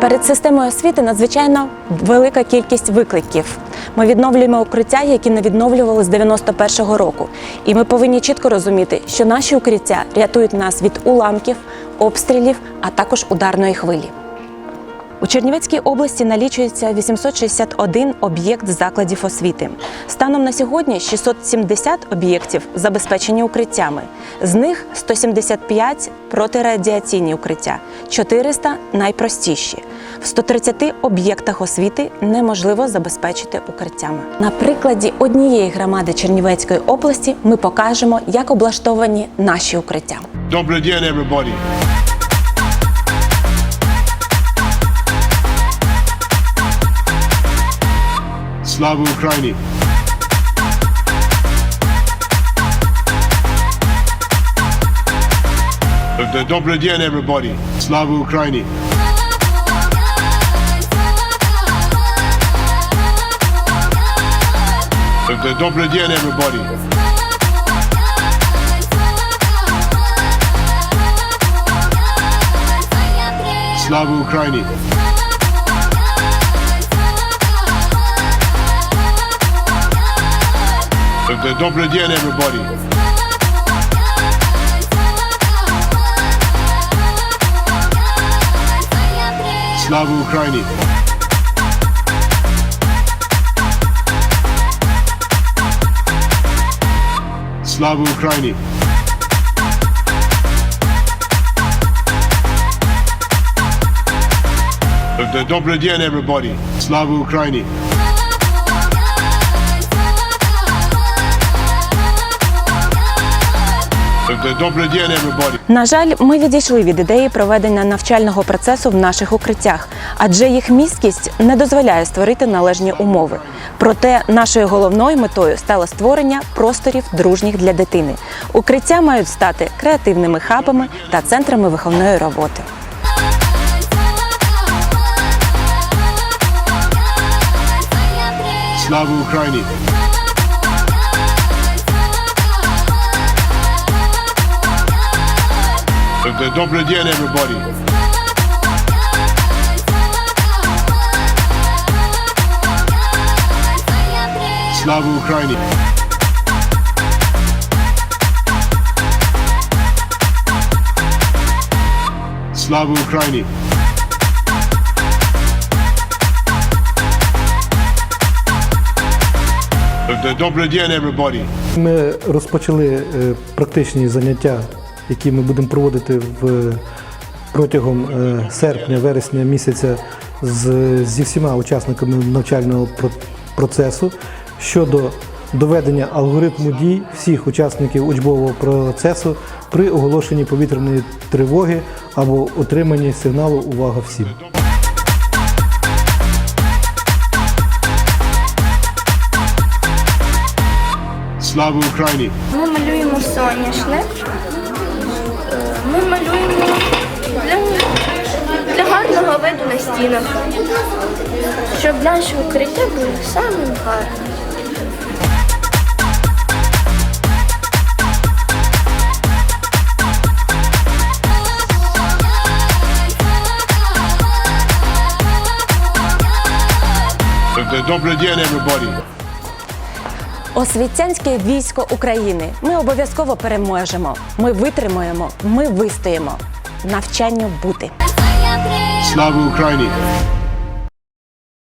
Перед системою освіти надзвичайно велика кількість викликів. Ми відновлюємо укриття, які не відновлювали з 91-го року. І ми повинні чітко розуміти, що наші укриття рятують нас від уламків, обстрілів, а також ударної хвилі. У Чернівецькій області налічується 861 об'єкт закладів освіти. Станом на сьогодні 670 об'єктів забезпечені укриттями. З них 175 протирадіаційні укриття, 400 найпростіші. В 130 об'єктах освіти неможливо забезпечити укриттями. На прикладі однієї громади Чернівецької області ми покажемо, як облаштовані наші укриття. Добрый день, everybody. Слава Україні! Д- Добрий день, everybody. Слава Україні! Д- Добрий день, everybody. Слава Україні! Д- Добрий день, everybody. Слава Україні! Слава Україні! Д- Добрий день, everybody. Слава Україні! Добрий день, everybody. На жаль, ми відійшли від ідеї проведення навчального процесу в наших укриттях, адже їх місткість не дозволяє створити належні умови. Проте нашою головною метою стало створення просторів дружніх для дитини. Укриття мають стати креативними хабами та центрами виховної роботи. Слава Україні! Д- Добрий день, everybody. Слава Україні! Слава Україні! Д- Добрий день, everybody. Ми розпочали е, практичні заняття, які ми будемо проводити в, протягом е, серпня-вересня місяця з, зі всіма учасниками навчального про- процесу щодо доведення алгоритму дій всіх учасників учбового процесу при оголошенні повітряної тривоги або отриманні сигналу Увага всім. Слава Україні! Ми малюємо соняшник. Ми малюємо для, для гарного виду на стінах, щоб наше укриття було самим гарним. Д- Добрий день, everybody. Освітянське військо України. Ми обов'язково переможемо. Ми витримаємо, ми вистоїмо. Навчанню бути. Слава Україні!